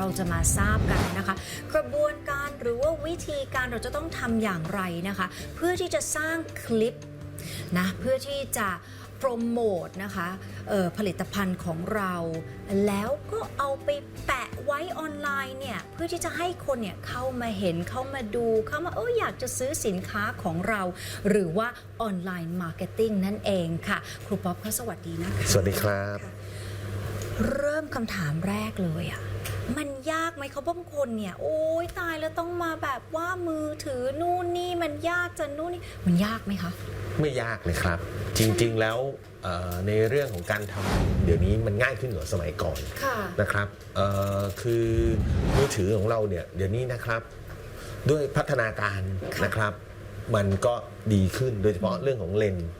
เองค่ะเดี๋ยวเราจะมาทราบกันนะคะ กระบวนการหรือว่าวิธีการเราจะต้องทำอย่างไรนะคะ เพื่อที่จะสร้างคลิปนะเพื่อที่จะโปรโมทนะคะเอ่อผลิตภัณฑ์ของเรา แล้วก็เอาไปแปะไว้ออนไลน์เนี่ยเพื่อที่จะให้คนเนี่ยเข้ามาเห็นเข้ามาดูเข้ามาเอออยากจะซื้อสินค้าของเรา หรือว่าออนไลน์มาร์เก็ตติ้งนั่นเองค่ะ ครูป๊อปก็สวัสดีนะคะสวัสดีครับ เริ่มคำถามแรกเลยอะ่ะ มันยากไหมเขาบางคนเนี่ย โอ๊ยตายแล้วต้องมาแบบว่ามือถือนู่นนี่มันยากจะนู่นนี่มันยากไหมคะ ไม่ยากเลยครับ จริงๆแล้วเอ่อในเรื่องของการทำเดี๋ยวนี้มันง่ายขึ้นกว่าสมัยก่อนค่ะ นะครับเอ่อคือมือถือของเราเนี่ยเดี๋ยวนี้นะครับ ด้วยพัฒนาการค่ะ นะครับ มันก็ดีขึ้นโดยเฉพาะเรื่องของเลนส์อ่า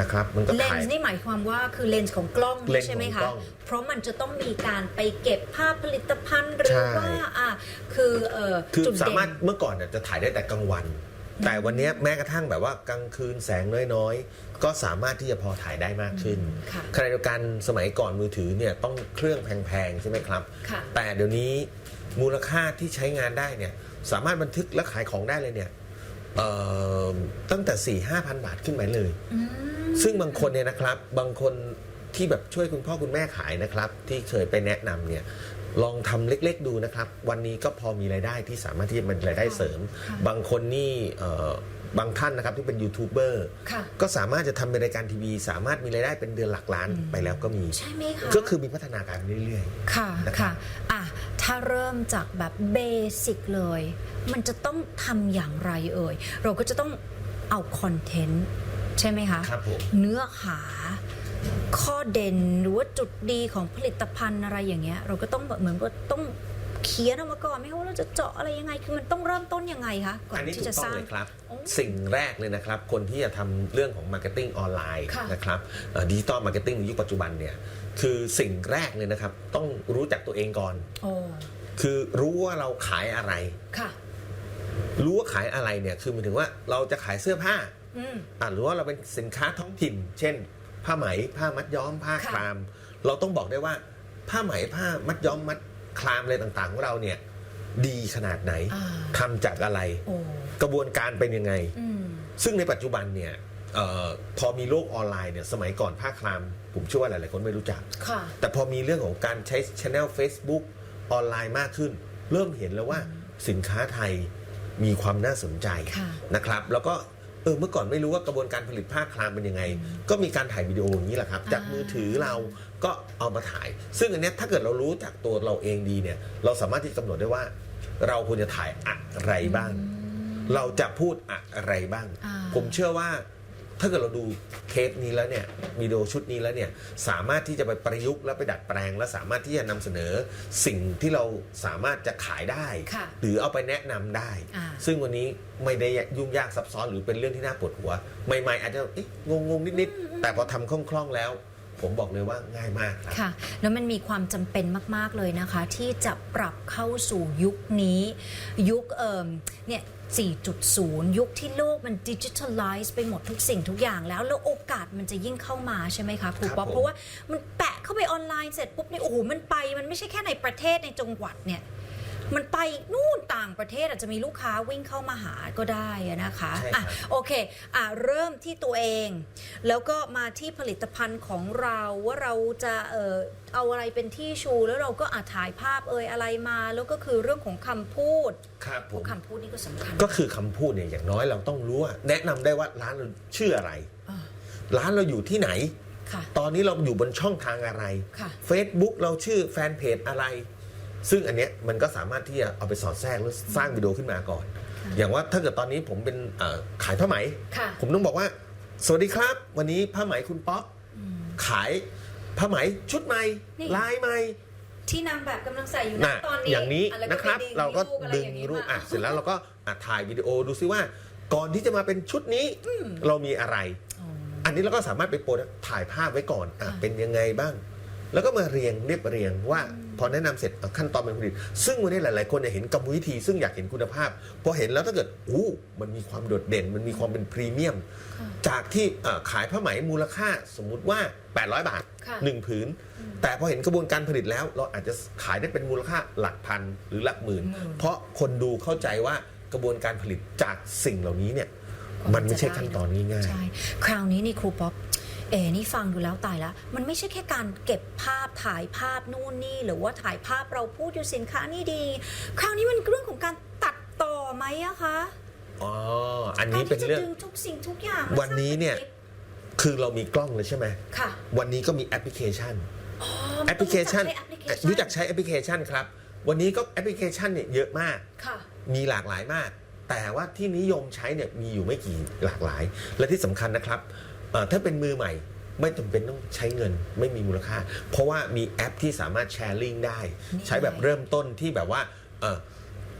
นะครับมันก็เลนถ่ายส์นี่หมายความว่าคือเลนส์ของกล้องเลนี่นส์ใช่ไหมของคะ กล้องเพราะมันจะต้องมีการไปเก็บภาพผลิตภัณฑ์หรือใช่ว่าอะคือเอ่อคือจุดสาเด่มารถนเมื่อก่อนเนี่ยจะถ่ายได้แต่กลางวันแต่วันเนี้ยแม้กระทั่งแบบว่ากลางคืนแสงน้อยๆ ก็สามารถที่จะพอถ่ายได้มากขึ้นค่ะขณะเดียวกันสมัยก่อนมือถือเนี่ยต้องเครื่องแพงๆ ใช่ไหมครับ ค่ะ แต่เดี๋ยวนี้มูลค่าที่ใช้งานได้เนี่ยสามารถบันทึกและขายของได้เลยเนี่ย เอ่อตั้งแต่4 5 0 0 0บาทขึ้นไปเลย อืมซึ่งบางคนเนี่ยนะครับ บางคนที่แบบช่วยคุณพ่อคุณแม่ขายนะครับ ที่เคยไปแนะนำเนี่ยลองทำเล็กๆดูนะครับ วันนี้ก็พอมีรายได้ที่สามารถที่จะเป็นรายได้เสริมค่ะบางคนนี่เอ่อบางท่านนะครับที่เป็นยูทูบเบอร์ค่ะ ก็สามารถจะทำเป็นรายการทีวี สามารถมีรายได้เป็นเดือนหลักล้านไปแล้วก็มี ใช่ไหมคะก็คือมีพัฒนาการเรื่อย ค่ะ นะครับ ค่ะ อะ ถ้าเริ่มจากแบบเบสิกเลย มันจะต้องทำอย่างไรเอ่ย เราก็จะต้องเอาคอนเทนต์ใช่ไหมคะ ครับผม เนื้อหา ข้อเด่นหรือว่าจุดดีของผลิตภัณฑ์อะไรอย่างเงี้ย เราก็ต้องแบบเหมือนว่าต้อง เขียนออกมาก่อนไหมคะว่าเราจะเจาะอะไรยังไง คือมันต้องเริ่มต้นยังไงคะก่อนอันนี้ที่ถูกจะต้อสงร้างเลยครับโอ้สิ่งแรกเลยนะครับ คนที่จะทำเรื่องของมาร์เก็ตติ้งออนไลน์ค่ะนะครับดิจิตอลมาร์เก็ตติ้งในยุคปัจจุบันเนี่ยคือสิ่งแรกเลยนะครับ ต้องรู้จักตัวเองก่อนโอ้คือรู้ว่าเราขายอะไรค่ะ รู้ว่าขายอะไรเนี่ยคือหมายถึงว่าเราจะขายเสื้อผ้าอืมอะหรือว่าเราเป็นสินค้าท้องถิ่น เช่น ผ้าไหมผ้ามัดย้อมผ้าค่ะคลาม เราต้องบอกได้ว่า ผ้าไหมผ้ามัดย้อมมัด คลามอะไรต่างๆของเราเนี่ยดีขนาดไหนอ่า ทำจากอะไร โอ้กระบวนการเป็นยังไง อืม ซึ่งในปัจจุบันเนี่ยเออพอมีโลกออนไลน์เนี่ยสมัยก่อนผ้าคลาม ผมเชื่อว่าหลายๆคนไม่รู้จัก ค่ะ แต่พอมีเรื่องของการใช้ช anel Facebook ออนไลน์มากขึ้น เริ่มเห็นแล้วว่าสินค้าไทยมีความน่าสนใจค่ะ นะครับ แล้วก็ เออเมื่อก่อนไม่รู้ว่ากระบวนการผลิตผ้าคลามเป็นยังไง ก็มีการถ่ายวิดีโออย่างนี้แหละครับ จากอ่ามืมือถือเราก็เอามาถ่าย ซึ่งอันเนี้ยถ้าเกิดเรารู้จากตัวเราเองดีเนี่ยเราสามารถที่จะกำหนดได้ว่า เราควรจะถ่ายอะไรบ้าง เราจะพูดอะไรบ้าง อ่า ผมเชื่อว่า ถ้าเกิดเราดูเทปนี้แล้วเนี่ยวิดีโอชุดนี้แล้วเนี่ยสามารถที่จะไปประยุกต์และไปดัดแปลง และสามารถที่จะนำเสนอสิ่งที่เราสามารถจะขายได้ ค่ะหรือเอาไปแนะนำได้ อ่า ซึ่งวันนี้ไม่ได้ยุ่งยากซับซ้อนหรือเป็นเรื่องที่น่าปวดหัว ใหม่ๆ อาจจะเอ๊ะงงๆนิดๆแต่พอทำคล่องๆแล้ว ผมบอกเลยว่าง่ายมากครับ ค่ะ แล้วมันมีความจำเป็นมาก ๆ เลยนะคะ ที่จะปรับเข้าสู่ยุคนี้ ยุคเอ่มเนี่ย 4.0 ยุคที่โลกมันดิจิทัลไลซ์ไปหมดทุกสิ่งทุกอย่างแล้ว แล้วโอกาสมันจะยิ่งเข้ามาใช่ไหมคะครูครับป๊อปผม เพราะว่ามันแปะเข้าไปออนไลน์เสร็จปุ๊บนี่โอ้โหมันไป มันไม่ใช่แค่ในประเทศในจังหวัดเนี่ย มันไปนู่นต่างประเทศอาจจะมีลูกค้าวิ่งเข้ามาหาก็ได้อะนะคะใช่ครับ อะโอเคอะเริ่มที่ตัวเอง แล้วก็มาที่ผลิตภัณฑ์ของเราว่าเราจะเอ่อเอาอะไรเป็นที่ชู แล้วเราก็อาถ่ายภาพเอ่ยอะไรมา แล้วก็คือเรื่องของคำพูดครับผพวมกคำพูดนี่ก็สำคัญก็คือคำพูดเนี่ยอย่างน้อยเราต้องรู้ว่าแนะนำได้ว่าร้านเราชื่ออะไร อ่าร้านเราอยู่ที่ไหน ค่ะ ตอนนี้เราอยู่บนช่องทางอะไร ค่ะ Facebook เราชื่อแฟนเพจอะไร ซึ่งอันเนี้ยมันก็สามารถที่จะเอาไปสอดแทรกหรือสร้างวิดีโอขึ้นมาก่อน อย่างว่าถ้าเกิดตอนนี้ผมเป็นเอ่อขายผ้าไหม ค่ะผมต้องบอกว่า สวัสดีครับ วันนี้ผ้าไหมคุณป๊อปขายผ้าไหมชุดใหม่นี่ ลายใหม่ที่นางแบบกำลังใส่อยู่นะนะตอนนี้อย่างนี้อ่แล้วนะครับไปเราก็อะไรดึองย่านี้รูปมาอะเสร็จแล้วเราก็อะถ่ายวิดีโอดูซิว่า ก่อนที่จะมาเป็นชุดนี้เรามีอะไรอ๋ออันนี้เราก็สามารถไปโปรดถ่ายภาพไว้ก่อนอะค่ะ เป็นยังไงบ้าง แล้วก็มาเรียงเรียบเรียงว่าพอแนะนำเสร็จเอาขั้นตอนการผลิต ซึ่งวันนี้หลาย ๆ คนเนี่ยเห็นกรรมวิธี ซึ่งอยากเห็นคุณภาพ พอเห็นแล้วถ้าเกิดอู้มันมีความโดดเด่น มันมีความเป็นพรีเมียม จากที่เอ่อขายผ้าไหมมูลค่าสมมุติว่า 800 บาทค่ะ1ผืน แต่พอเห็นกระบวนการผลิตแล้ว เราอาจจะขายได้เป็นมูลค่าหลักพันหรือหลักหมื่น เพราะคนดูเข้าใจว่ากระบวนการผลิตจากสิ่งเหล่านี้เนี่ยมันไม่ใช่ขั้นตอนง่ายใช่คราวนี้นี่ครูป๊อป เอ๋นี่ฟังดูแล้วตายละ มันไม่ใช่แค่การเก็บภาพถ่ายภาพนู่นนี่หรือว่าถ่ายภาพเราพูดอยู่สินค้านี่ดี คราวนี้มันเรื่องของการตัดต่อไหมอะคะๆอ๋ออันนี้เป็นการที่จะเรื่องดึงทุกสิ่งทุกอย่างมาวันนี้เนี่ยสร้างป็คลิปคือเรามีกล้องเลยใช่ไหมค่ะ วันนี้ก็มีแอปพลิเคชันอ๋อแอปพลิเคชันมันต้องรู้จักใช้แอปพลิเคชันรู้จักใช้แอปพลิเคชันครับ วันนี้ก็แอปพลิเคชันเนี่ยเยอะมากค่ะมีหลากหลายมาก แต่ว่าที่นิยมใช้เนี่ยมีอยู่ไม่กี่หลากหลาย และที่สำคัญนะครับเอ่อ ถ้าเป็นมือใหม่ไม่จำเป็นต้องใช้เงินไม่มีมูลค่า เพราะว่ามีแอปที่สามารถแชร์ลิงก์ได้นี่ใช้แบบเริ่มต้นที่แบบว่าเอ่อ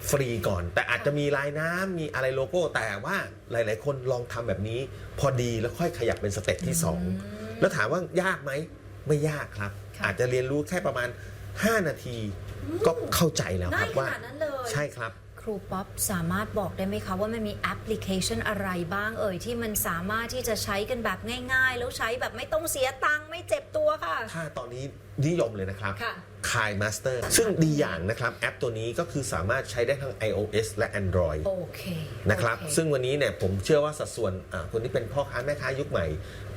ฟรีก่อน แต่อาจจะมีลายน้ำมีอะไรโลโก้ แต่ว่าหลาย ๆ คนลองทำแบบนี้ พอดีแล้วค่อยขยับเป็นสเต็ปที่สองแล้วถามว่ายากไหมไม่ยากครับค่ะอาจจะเรียนรู้แค่ประมาณ 5 นาทีก็เข้าใจแล้วคง่ารัยบขว่านาดนั้นเลยใช่ครับค รูป๊อปสามารถบอกได้ไหมคะว่ามันมีแอปพลิเคชันอะไรบ้างเอ่ยที่มันสามารถที่จะใช้กันแบบง่าย ๆ แล้วใช้แบบไม่ต้องเสียตังค์ไม่เจ็บตัวค่ะ ถ้าตอนนี้นิยมเลยนะครับค่ะ คายมาสเตอร์ซึ่งดีอย่างนะครับแอปตัวนี้ก็คือสามารถใช้ได้ทั้ง iOS และ Android โอเคนะครับโอเซึ่งวันนี้เนี่ยผมเชื่อว่าสัดส่วนอ่าคนที่เป็นพ่อค้าแม่ค้ายุคใหม่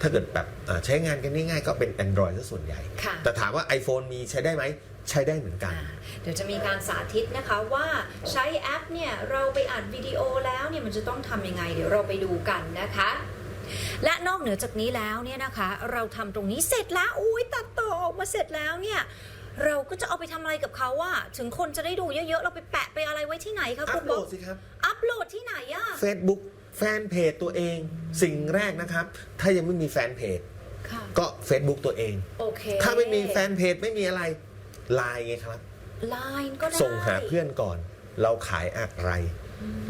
ถ้าเกิดแบบอ่าใช้งานกันง่ายๆก็เป็น Android ซะส่วนใหญ่ ค่ะ แต่ถามว่า iPhone มีใช้ได้ไหม ใช้ได้เหมือนกันอ่าเดี๋ยวจะมีการสาธิตนะคะว่าใช้แอปเนี่ยเราไปอัดวิดีโอแล้วเนี่ยมันจะต้องทำยังไง เดี๋ยวเราไปดูกันนะคะ และนอกเหนือจากนี้แล้วเนี่ยนะคะ เราทำตรงนี้เสร็จแล้วอุ้ยตัดต่อออกมาเสร็จแล้วเนี่ยเราก็จะเอาไปทำอะไรกับเขาว่าถึงคนจะได้ดูเยอะๆ เราไปแปะไปอะไรไว้ที่ไหนคะอัคุปณโหลบอกดสิครับ อัปโหลดที่ไหนอะ Facebook แฟนเพจตัวเองสิ่งแรกนะครับ ถ้ายังไม่มีแฟนเพจ ค่ะ ก็ Facebook ตัวเอง โอเคถ้าไม่มีแฟนเพจไม่มีอะไร ไลน์ไงครับ ไลน์ก็ได้ส่งหาเพื่อนก่อน เราขายอะไร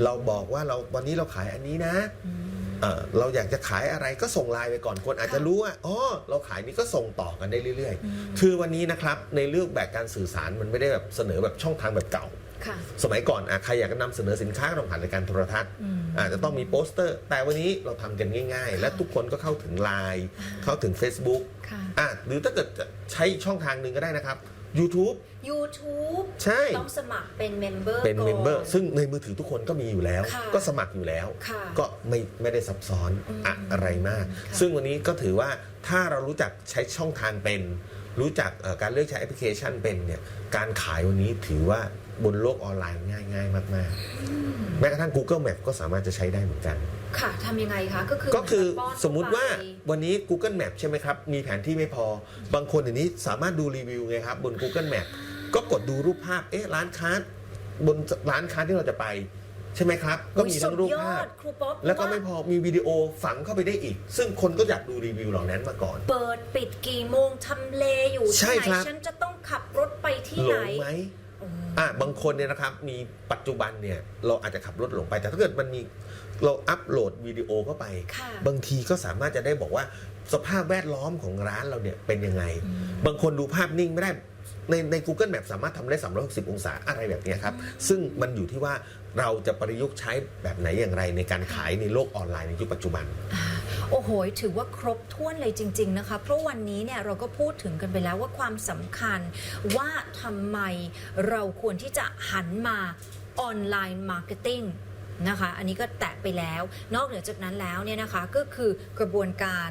เราบอกว่าเราวันนี้เราขายอันนี้นะอืมเอ่อเราอยากจะขายอะไรก็ส่งไลน์ไปก่อนคนอาจจะค่ะรู้ว่าอ๋อเราขายนี้ก็ส่งต่อกันได้เรื่อย ๆ คือวันนี้นะครับในเรื่องแบบการสื่อสารมันไม่ได้แบบเสนอแบบช่องทางแบบเก่าค่ะสมัยก่อนอะใครอยากจะนำเสนอสินค้าก็ต้องผ่านรายการโทรทัศน์อืมอาจจะต้องมีโปสเตอร์ แต่วันนี้เราทำกันง่าย ๆ และทุกคนก็เข้าถึงไลน์เข้าถึง Facebook ค่ะอะหรือถ้าเกิดจะใช้ช่องทางหนึ่งก็ได้นะครับ YouTube YouTube ใช่ ต้องสมัครเป็นเมมเบอร์เป็นก่เมมเบอร์ซึ่งในมือถือทุกคนก็มีอยู่แล้วค่ะก็สมัครอยู่แล้วค่ะก็ไม่ไม่ได้ซับซ้อนอืมอะไรมากค่ะซึ่งวันนี้ก็ถือว่าถ้าเรารู้จักใช้ช่องทางเป็น รู้จักเอ่อการเลือกใช้แอปพลิเคชันเป็นเนี่ยการขายวันนี้ถือว่า บนโลกออนไลน์ง่ายง่ายๆมากๆ แม้กระทั่ง Google Map ก็สามารถจะใช้ได้เหมือนกัน ค่ะทำยังไงคะก็คือก็คือเหนกับป้อนสมมุติว่าเข้ไปวันนี้ Google Map ใช่ไหมครับ มีแผนที่ไม่พอ บางคนเดี๋ยวนี้สามารถดูรีวิวไงครับ บน Google Map ก็กดดูรูปภาพเอ๊ะร้านค้าบนร้านค้าที่เราจะไปใช่ไหมครับ ก็มีทั้งรูปภาพสุดยอดครูป๊อปแล้วก็ไม่าพอมีวิดีโอฝังเข้าไปได้อีก ซึ่งคนก็อยากดูรีวิวเหล่านั้นมาก่อน เปิดปิดกี่โมงทำเลอยู่ใช่ที่ไหนครับฉันจะต้องขับรถไปที่หลไหนงไหมโอ้อะบางคนเนี่ยนะครับมีปัจจุบันเนี่ยเราอาจจะขับรถหลงไป แต่ถ้าเกิดมันมีเราอัปโหลดวิดีโอเข้าไปค่ะบางทีก็สามารถจะได้บอกว่าสภาพแวดล้อมของร้านเราเนี่ยเป็นยังไง บางคนดูภาพนิ่งไม่ได้ ในใน Google Map สามารถทำได้ 360 องศาอะไรแบบเนี้ยครับ ซึ่งมันอยู่ที่ว่าเราจะประยุกต์ใช้แบบไหนอย่างไรในการขายในโลกออนไลน์ในยุคปัจจุบันอ่าโอ้โห ถือว่าครบถ้วนเลยจริง ๆ นะคะ เพราะวันนี้เนี่ยเราก็พูดถึงกันไปแล้วว่าความสำคัญว่าทำไมเราควรที่จะหันมาออนไลน์มาร์เก็ตติ้งนะคะ อันนี้ก็แตะไปแล้ว นอกเหนือจากนั้นแล้วเนี่ยนะคะก็คือกระบวนการ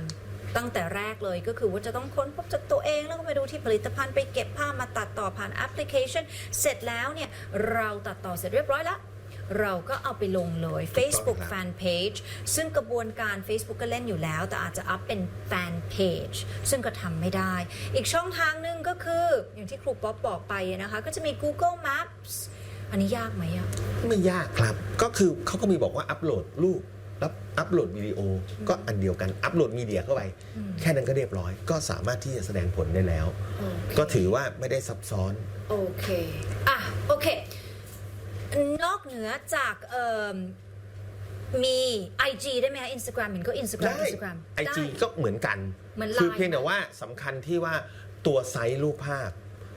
ตั้งแต่แรกเลยก็คือว่าจะต้องค้นพบจากตัวเองแล้วก็ไปดูที่ผลิตภัณฑ์ไปเก็บภาพมาตัดต่อผ่านแอปพลิเคชัน เสร็จแล้วเนี่ย เราตัดต่อเสร็จเรียบร้อยแล้วเราก็เอาไปลงเลย Facebook Fan Page ซึ่งกระบวนการ Facebook ก็เล่นอยู่แล้ว แต่อาจจะอัพเป็น Fan Page ซึ่งก็ทำไม่ได้ อีกช่องทางหนึ่งก็คือ อย่างที่ครูป๊อปบอกไปนะคะ ก็จะมี Google Maps อันนี้ยากไหมอะไม่ยากครับ ก็คือเขาก็มีบอกว่าอัปโหลดรูป แล้วอัปโหลดวิดีโอก็อันเดียวกันอัปโหลดมีเดียเข้าไปอืมแค่นั้นก็เรียบร้อย ก็สามารถที่จะแสดงผลได้แล้ว โอเคก็ถือว่าไม่ได้ซับซ้อน โอเคอะโอเค นอกเหนือจากเอ่อมี IG ได้ไหมคะ Instagram เห็นก็ Instagram ได้ Instagram ไอจีก็เหมือนกัน เหมือนคือ Line เพียงแต่ว่าสำคัญที่ว่าตัวไซส์รูปภาพ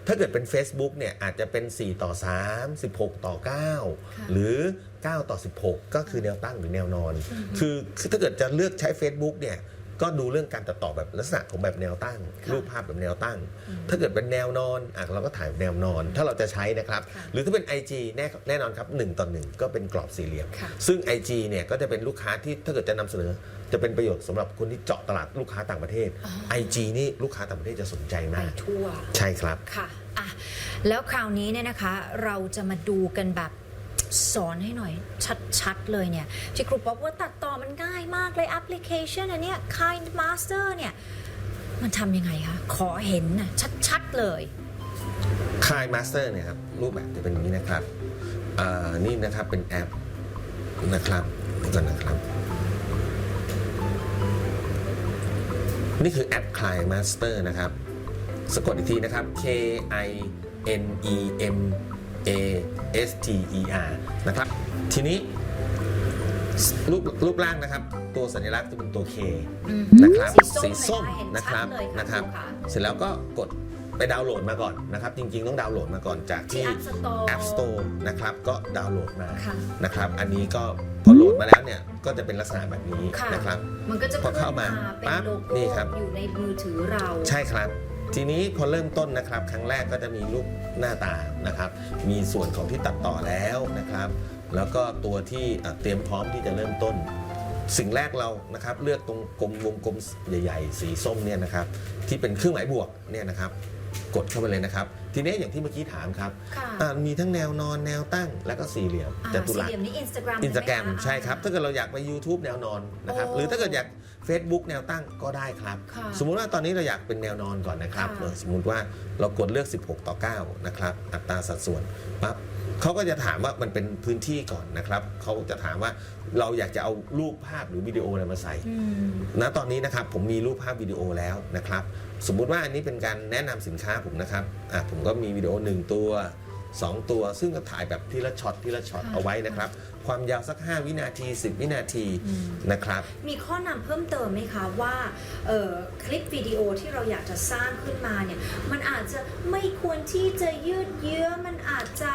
ถ้าเกิดเป็น Facebook เนี่ยอาจจะเป็น 4 ต่อ 3 16 ต่อ 9 หรือ 9 ต่อ 16 ก็คือแนวตั้งหรือแนวนอน คือคือถ้าเกิดจะเลือกใช้ Facebook เนี่ย ก็ดูเรื่องการตัดต่อแบบลักษณะของแบบแนวตั้งค่ะรูปภาพแบบแนวตั้ง ถ้าเกิดเป็นแนวนอนอะเราก็ถ่ายแนวนอน ถ้าเราจะใช้นะครับค่ะหรือถ้าเป็น IG แน่แน่นอนครับ1ต่อ1ก็เป็นกรอบสี่เหลี่ยมค่ะซึ่ง IG เนี่ยก็จะเป็นลูกค้าที่ถ้าเกิดจะนำเสนอ จะเป็นประโยชน์สำหรับคนที่เจาะตลาดลูกค้าต่างประเทศอ๋อ IG นี่ลูกค้าต่างประเทศจะสนใจไปมากทั่วใช่ครับค่ะอะแล้วคราวนี้เนี่ยนะคะเราจะมาดูกันแบบสอนให้หน่อยชัดๆเลยเนี่ยที่ครูบอกว่าตัดต่ อมันง่ายมากเลยแอปพลิเคชันอันเนี้ย Kind Master เนี่ย มันทำยังไงคะ ขอเห็นนะชัด ๆ เลยคายมาสเตอร์เนี่ยครับ รูปแบบจะเป็นอย่างนี้นะครับอ่านี่นะครับเป็นแอปนะครับเดี๋ยวก่อนนะครับ นี่คือแอป c l i Master นะครับ สะกดอีกทีนะครับ K I N E M A S T E R นะครับ ทีนี้ รูปรูปร่างนะครับ ตัวสัญลักษณ์จะเป็นตัว K อืมนะครับสีส้มมเลยนะคะเห็นนะคชัรัดบเลยค่ะนะครับครูคะเสร็จแล้วก็กดไปดาวน์โหลดมาก่อนนะครับ จริงๆ ต้องดาวน์โหลดมาก่อนจากที่ ที่ App Store App Store นะครับก็ดาวน์โหลดมาค่ะ นะครับ อันนี้ก็พอโหลดมาแล้วเนี่ยก็จะเป็นลักษณะแบบนี้ค่ะ นะครับ มันก็จะพอเข้ามาเป็นปั๊บโลนี่โก้ครับ อยู่ในมือถือเรา ใช่ครับ ทีนี้พอเริ่มต้นนะครับ ครั้งแรกก็จะมีรูปหน้าตานะครับ มีส่วนของที่ตัดต่อแล้วนะครับ แล้วก็ตัวที่อะเตรียมพร้อมที่จะเริ่มต้น สิ่งแรกเรานะครับเลือกตรงกลมวงกลมใหญ่ ๆ สีส้มเนี่ยนะครับที่เป็นเครื่องหมายบวกเนี่ยนะครับกดเข้าไปเลยนะครับ ทีนี้อย่างที่เมื่อกี้ถามครับค่ะอะมีทั้งแนวนอนแนวตั้งแล้วก็สี่เหลี่ยมอ่าจัตุสี่รัสเหลี่ยมนี้อินสตาแกรมอินสตาแกรมใช่ครับ ถ้าเกิดเราอยากไป YouTube แนวนอนนะครับโอ้หรือถ้าเกิดอยาก Facebook แนวตั้งก็ได้ครับค่ะสมมุติว่าตอนนี้เราอยากเป็นแนวนอนก่อนนะครับค่ะเออสมมุติว่าเรากดเลือก 16 ต่อ 9 นะครับ อัตราสัดส่วนปั๊บ เขาก็จะถามว่ามันเป็นพื้นที่ก่อนนะครับเขาจะถามว่าเราอยากจะเอารูปภาพหรือวิดีโออะไรมาใส่อืมณตอนนี้นะครับผมมีรูปภาพวิดีโอแล้วนะครับ สมมุติว่าอันนี้เป็นการแนะนำสินค้าผมนะครับอะผมก็มีวิดีโอ 1 ตัว 2 ตัว ซึ่งก็ถ่ายแบบทีละช็อตทีละช็อตค่ะเอาไว้นะครับ ความยาวสัก 5 วินาที 10 วินาทีอืมนะครับ มีข้อนำเพิ่มเติมไหมคะว่าเอ่อคลิปวิดีโอที่เราอยากจะสร้างขึ้นมาเนี่ยมันอาจจะไม่ควรที่จะยืดเยื้อมันอาจจะ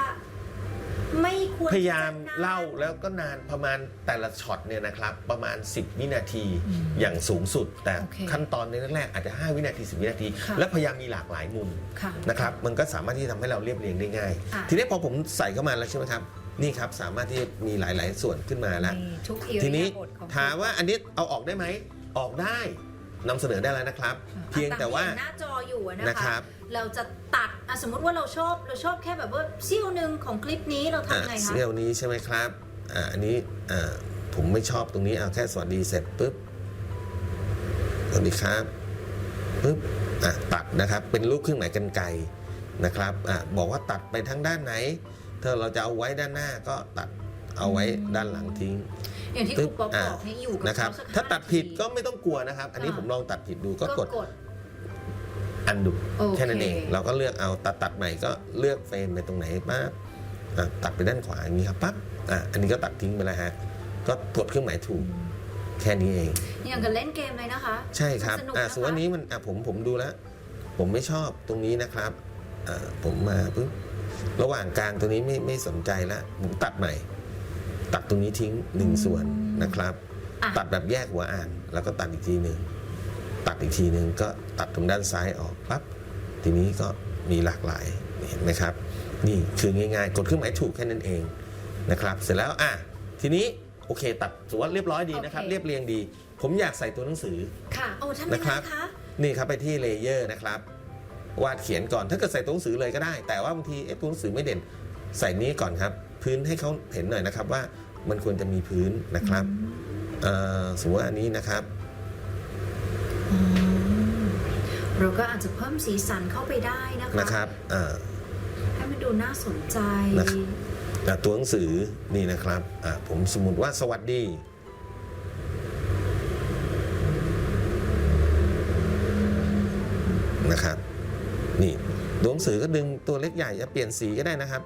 ไม่ควรพยายามที่จะนนเล่าแล้วก็นานประมาณแต่ละช็อตเนี่ยนะครับ ประมาณ 10 วินาทีอืมอย่างสูงสุด แต่โอเคขั้นตอนในแรกๆอาจจะ 5 วินาที 10 วินาทีค่ะและพยายามมีหลากหลายมุมค่ะนะครับมันก็สามารถที่จะทำให้เราเรียบเรียงได้ง่ายอะทีนี้พอผมใส่เข้ามาแล้วใช่ไหมครับนี่ครับสามารถที่มีหลาย ๆ ส่วนขึ้นมาแล้วในทุกอิริทีนี้ยาบถของถามว่าอันนี้เอาออกได้ไหมออกได้นำเสนอได้แล้วนะครับค่ะเพียงแต่ว่าเห็นหน้าจออยู่อะนะนะคคะรับ เราจะตัดอะสมมุติว่าเราชอบเราชอบแค่แบบว่าเสี้ยวหนึ่งของคลิปนี้เราอะทำไงคะเสี้ยวนี้ใช่ไหมครับอะอันนี้อะผมไม่ชอบตรงนี้เอาแค่สวัสดีเสร็จปุ๊บสวัสดีครับปุ๊บอะตัดนะครับ เป็นรูปเครื่องหมายกันไกรนะครับอะบอกว่าตัดไปทางด้านไหน ถ้าเราจะเอาไว้ด้านหน้าก็ตัดเอาไว้ด้านหลังทิ้ง อย่างที่ครูป๊อปอะบอกเนี่ยอยู่กับนะครับ เขสักถ้าตัดผิดห้ก็ไม่ต้องกลัวนะครับ อันนี้อ่าผมลองตัดผิดดูก็ก็กด กด อันดูโอเคแค่นั้นเอง เราก็เลือกเอาตัดตัดใหม่ก็เลือกเฟรมไปตรงไหนปั๊บอะตัดไปด้านขวาอย่างนี้ครับปั๊บอะอันนี้ก็ตัดทิ้งไปแล้วฮะก็กดเครื่องหมายถูกแค่นี้เองอย่างกับเล่นเกมเลยนะคะ ใช่ครับมันสนุกอะนะคะส่วนวันนี้มันอะผมผมดูแล้ว ผมไม่ชอบตรงนี้นะครับอะผมมาปุ๊บระหว่างกลางตรงนี้ไม่ไม่สนใจแล้วผมตัดใหม่ ตัดตรงนี้ทิ้งหนึ่งส่วนนะครับอะตัดแบบแยกหัวอ่าน แล้วก็ตัดอีกทีหนึ่งตัดอีกทีหนึ่งก็ ตัดตรงด้านซ้ายออกปั๊บทีนี้ก็มีหลากหลายเห็นไหมครับ นี่คือง่ายๆ กดเครื่องหมายถูกแค่นั้นเองนะครับเสร็จแล้วอะทีนี้โอเค ตัดถือว่าเรียบร้อยดีนะครับโอเคเรียบเรียงดี ผมอยากใส่ตัวหนังสือค่ะโอ้ทำยังนะคไงรับคะนี่ครับไปที่เลเยอร์นะครับวาดเขียนก่อนถ้าเกิดใส่ตัวหนังสือเลยก็ได้ แต่ว่าบางทีเอ๊ะตัวหนังสือไม่เด่นใส่นี้ก่อนครับ พื้นให้เขาเห็นหน่อยนะครับว่ามันควรจะมีพื้นนะครับเอ่อสมมติว่าอันนี้นะครับอืม เราก็อาจจะเพิ่มสีสันเข้าไปได้นะคะนะครับอ่าให้มันดูน่าสนใจนะครับอ่าตัวหนังสือนี่นะครับอ่าผมสมมติว่าสวัสดีนะครับนี่ตัวหนังสือก็ดึงตัวเล็กใหญ่จะเปลี่ยนสีก็ได้นะครับ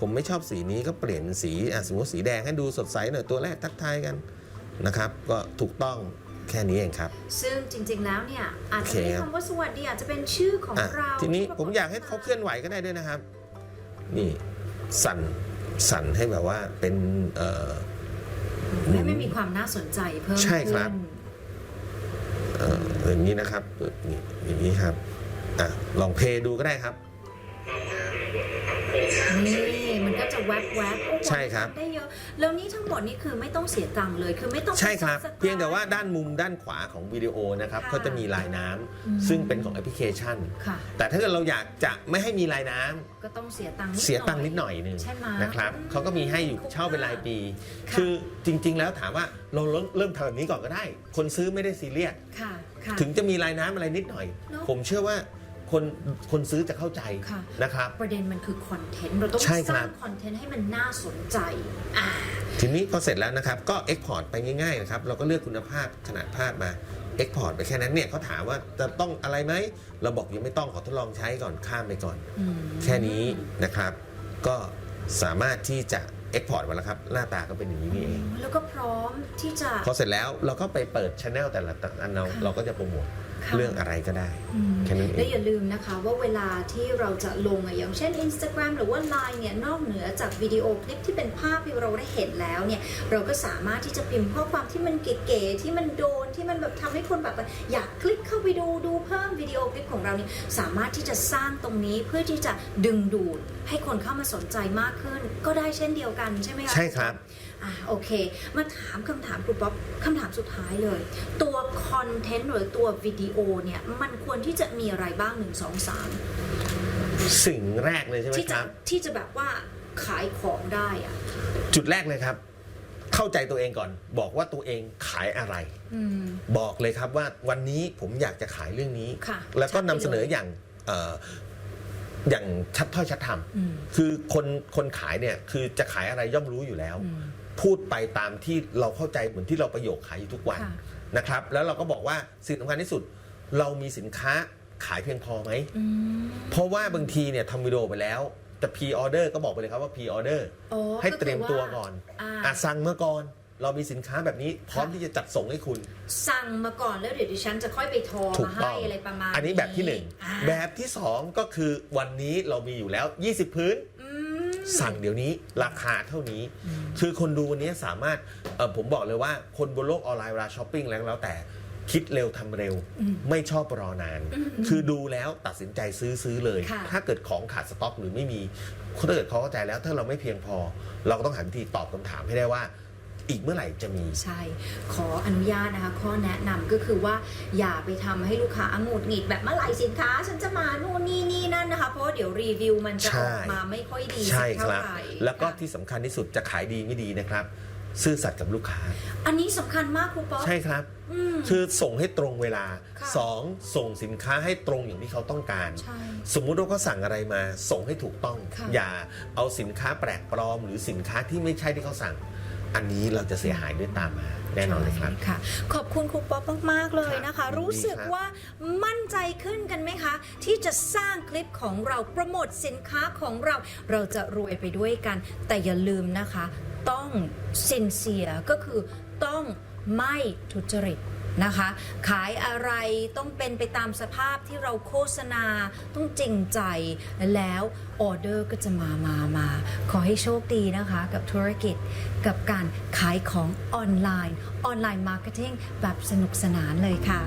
ผมไม่ชอบสีนี้ก็เปลี่ยนเป็นสีอะสมมติสีแดงให้ดูสดใสหน่อยตัวแรกทักทายกันนะครับ ก็ถูกต้อง แค่นี้เองครับ ซึ่งจริงๆแล้วเนี่ยอาจจะโอเคไม่ครับคำว่าสวัสดีอาจจะเป็นชื่อของอะเราทีนี้ที่ปรผมอยากให้เขาเคลื่อนไหวก็ได้ด้วยนะครับ นี่สั่นสั่นให้แบบว่าเป็นเอ่อให้ไม่มีความน่าสนใจเพิ่มใช่ครับขึ้นเอ่ออย่างนี้นะครับนี่อย่างนี้ครับอะลองเพลย์ดูก็ได้ครับ นี่มันก็จะแวบแวบๆโอ้โหใช่ครับ ได้เยอะแล้วนี่ทั้งหมดนี่คือไม่ต้องเสียตังค์เลยคือไม่ต้องใช่ครับ ไป subscribe เพียงแต่ว่าด้านมุมด้านขวาของวิดีโอนะครับค่ะเขาจะมีลายน้ำอืม ซึ่งเป็นของแอปพลิเคชัน ค่ะ แต่ถ้าเกิดเราอยากจะไม่ให้มีลายน้ำก็ต้องเสียตังค์นิดเสียตังค์นิดหน่อยหนึงใช่ไหมนะครับเขาก็มีให้อยู่เช่าเป็นรายปี ค่ะ คือจริง ๆ แล้วถามว่าเราเริ่มเริ่มทำแบบนี้ก่อนก็ได้ คนซื้อไม่ได้ซีเรียส ค่ะค่ะ ถึงจะมีลายน้ำอะไรนิดหน่อย เนอะ ผมเชื่อว่า คนคนซื้อจะเข้าใจค่ะ นะครับ ประเด็นมันคือคอนเทนต์เราต้องใช่สครัร้างบคอนเทนต์ให้มันน่าสนใจอ่า ทีนี้พอเสร็จแล้วนะครับ ก็ Export ไปง่ายๆนะครับ เราก็เลือกคุณภาพขนาดภาพมา Export ไปแค่นั้นเนี่ยเขาถามว่าจะต้องอะไรไหมเราบอกยังไม่ต้องขอทดลองใช้ก่อนข้ามไปก่อน อืมแค่นี้นะครับ ก็สามารถที่จะ Export มาแล้วครับ หน้าตาก็เป็นอย่างนี้นี่เอง แล้วก็พร้อมที่จะ พอเสร็จแล้วเราก็ไปเปิดช anel แต่ละอันเราค่ะ เราก็จะโปรโมทค่ะ เรื่องอะไรก็ได้อืมแค่นั้นเองและอย่าลืมนะคะว่าเวลาที่เราจะลงอะอย่างเช่น Instagram หรือว่า Line เนี่ยนอกเหนือจากวิดีโอคลิปที่เป็นภาพที่เราได้เห็นแล้วเนี่ยเราก็สามารถที่จะพิมพ์ข้อความที่มันเก๋ๆที่มันโดนที่มันแบบทำให้คนแบบอยากคลิกเข้าไปดูดูเพิ่มวิดีโอคลิปของเราเนี่ยสามารถที่จะสร้างตรงนี้เพื่อที่จะดึงดูดให้คนเข้ามาสนใจมากขึ้น ก็ได้เช่นเดียวกันใช่ไหมคะใช่ครับ อะโอเค มาถามคำถามครูป๊อปคำถามสุดท้ายเลย ตัวคอนเทนต์หรือตัววิดีโอเนี่ย มันควรที่จะมีอะไรบ้าง1 2 3สิ่งแรกเลยใช่ไหมที่คจะรับ ที่จะแบบว่าขายของได้อะจุดแรกเลยครับ เข้าใจตัวเองก่อน บอกว่าตัวเองขายอะไร อืม บอกเลยครับว่าวันนี้ผมอยากจะขายเรื่องนี้ ค่ะแล้วก็ชัดนำไปเลยเสนออย่างเอ่ออย่างชัดถ้อยชัดธรรม อืม คือคนคนขายเนี่ยคือจะขายอะไรย่อมรู้อยู่แล้ว อืม พูดไปตามที่เราเข้าใจเหมือนที่เราประโยคขายอยู่ทุกวันค่ะ นะครับ แล้วเราก็บอกว่าสิ่งสำคัญที่สุด เรามีสินค้าขายเพียงพอไหม อืมเพราะว่าบางทีเนี่ยทำวิดีโอไปแล้วจะพ r ออเดอร์ก็บอกไปเลยครับว่าพ r ออเดอร์อ๋อให้ก็คือเตรียมตัวว่าก่อนอ่าอะสั่งเมื่อก่อน เรามีสินค้าแบบนี้พร้อมค่ะที่จะจัดส่งให้คุณ สั่งมาก่อนแล้วเดี๋ยวดิฉันจะค่อยไปโทรถูกมาต้ให้องอะไรประมาณอันนี้แบบที่หนึ่งอ่าแบบที่สองก็คือวันนี้เรามีอยู่แล้ว 20 พื้นอืม สั่งเดี๋ยวนี้ราคาเท่านี้อืมคือคนดูวันนี้สามารถเอ่อผมบอกเลยว่าคนบนโลกออนไลน์เวลาช้อปปิ้งแล้วแล้วแต่คิดเร็วทำเร็วอืมไม่ชอบรอนานอืมคือดูแล้วตัดสินใจซื้อซื้อเลยค่ะถ้าเกิดของขาดสต็อกหรือไม่มีถ้าเกิดเขาเข้าใจแล้วถ้าเราไม่เพียงพอ เราก็ต้องหาวิธีตอบคำถามให้ได้ว่า อีกเมื่อไหร่จะมี ใช่ ขออนุญาตนะคะ ข้อแนะนำก็คือว่าอย่าไปทำให้ลูกค้าหงุดหงิดแบบเมื่อไหร่สินค้า ฉันจะมานู่นนี่นี่นั่นนะคะ เพราะว่าเดี๋ยวรีวิวมันจะใช่ ออกมาไม่ค่อยดีใช่สักคเท่ารับ ไหร่แล้วก็ค่ะที่สำคัญที่สุดจะขายดีไม่ดีนะครับ ซื่อสัตย์กับลูกค้า อันนี้สำคัญมากครูป๊อปใช่ครับ อืม คือส่งให้ตรงเวลาค่ะ สองส่งสินค้าให้ตรงอย่างที่เขาต้องการ ใช่ สมมุติว่าเขาสั่งอะไรมา ส่งให้ถูกต้อง ค่ะอย่าเอาสินค้าแปลกปลอม หรือสินค้าที่ไม่ใช่ที่เขาสั่ง อันนี้เราจะเสียหายด้วยตามมาแน่นอนเลยครับใช่ค่ะ ขอบคุณครูป๊อปมาก ๆ เลยนะคะครับรู้สึกยินดีครับว่ามั่นใจขึ้นกันไหมคะ ที่จะสร้างคลิปของเราโปรโมทสินค้าของเรา เราจะรวยไปด้วยกัน แต่อย่าลืมนะคะ ต้องสินเสียก็คือต้องไม่ทุจริต นะคะ ขายอะไรต้องเป็นไปตามสภาพที่เราโฆษณาต้องจริงใจแล้วออเดอร์ก็จะมามามา ขอให้โชคดีนะคะกับธุรกิจกับการขายของออนไลน์ ออนไลน์มาร์เก็ตติ้งแบบสนุกสนานเลยค่ะ